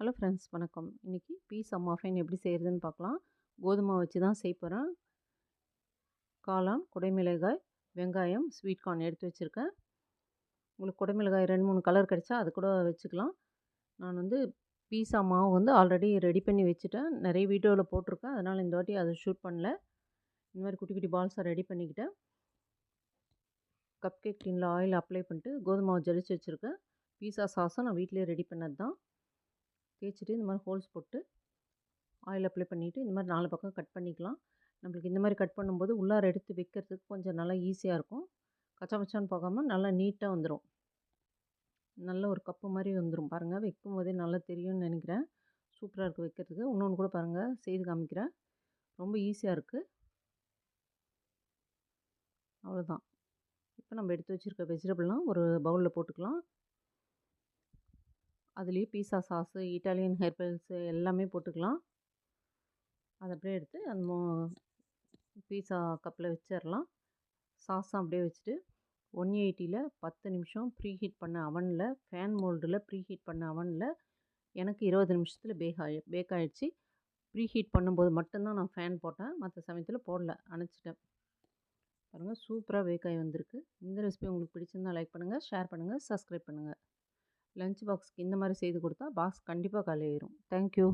Hello friends வணக்கம். இன்றைக்கி piece அம்மாஃபைன் எப்படி செய்கிறதுன்னு பார்க்கலாம். கோதுமை வச்சு தான் செய்ய போகிறேன் காளான் குடைமிளகாய் வெங்காயம் ஸ்வீட் கார்ன் எடுத்து வச்சுருக்கேன். உங்களுக்கு குடைமிளகாய் ரெண்டு மூணு கலர் கிடச்சா அது கூட வச்சுக்கலாம். நான் வந்து பீஸா மாவு வந்து ஆல்ரெடி ரெடி பண்ணி வச்சுட்டேன். நிறைய வீடியோவில் போட்டிருக்கேன். அதனால் இந்த வாட்டி அதை ஷூட் பண்ணல. இந்த மாதிரி குட்டி குட்டி பால்ஸாக ரெடி பண்ணிக்கிட்டேன். கப் கேக் டின்னில் ஆயில் அப்ளை பண்ணிட்டு கோதுமாவை ஜலிச்சு வச்சுருக்கேன். பீஸா சாஸும் நான் வீட்டிலே ரெடி பண்ணது தான் தேய்ச்சிட்டு இந்த மாதிரி ஹோல்ஸ் போட்டு ஆயில் அப்ளை பண்ணிவிட்டு இந்த மாதிரி நாலு பக்கம் கட் பண்ணிக்கலாம். நம்மளுக்கு இந்த மாதிரி கட் பண்ணும்போது உள்ளார எடுத்து வைக்கிறதுக்கு கொஞ்சம் நல்லா ஈஸியாக இருக்கும். கச்சா மச்சான்னு போகாமல் நல்லா நீட்டாக வந்துடும் நல்ல ஒரு கப்பு மாதிரி வந்துடும் பாருங்கள் வைக்கும் போதே நல்லா தெரியும்னு நினைக்கிறேன். சூப்பராக இருக்குது வைக்கிறதுக்கு. இன்னொன்று கூட பாருங்கள் செய்து காமிக்கிறேன். ரொம்ப ஈஸியாக இருக்குது அவ்வளோதான் இப்போ நம்ம எடுத்து வச்சுருக்க வெஜிடபிள்லாம் ஒரு பவுலில் போட்டுக்கலாம். அதுலேயே பீஸா சாஸு இட்டாலியன் ஹெர்பல்ஸு எல்லாமே போட்டுக்கலாம். அதை அப்படியே எடுத்து அந்த மோ பீஸா கப்பில் வச்சிடலாம் சாஸும் அப்படியே வச்சுட்டு ஒன் எயிட்டியில் பத்து நிமிஷம் ப்ரீ ஹீட் பண்ண அவனில் ஃபேன் மோல்டில் ப்ரீ ஹீட் பண்ண அவனில் எனக்கு இருபது நிமிஷத்தில் பேக் ஆகி பேக் ஆகிடுச்சு ப்ரீ ஹீட் பண்ணும்போது மட்டும்தான் நான் ஃபேன் போட்டேன். மற்ற சமயத்தில் போடல அணைச்சிட்டேன். பாருங்கள் சூப்பராக பேக் ஆகி வந்திருக்கு. இந்த ரெசிபி உங்களுக்கு பிடிச்சிருந்தால் லைக் பண்ணுங்கள் ஷேர் பண்ணுங்கள் சப்ஸ்கிரைப் பண்ணுங்கள் லஞ்ச் பாக்ஸ்க்கு இந்த மாதிரி செய்து கொடுத்தா பாக்ஸ் கண்டிப்பாக காலியாயிரும் தேங்க்யூ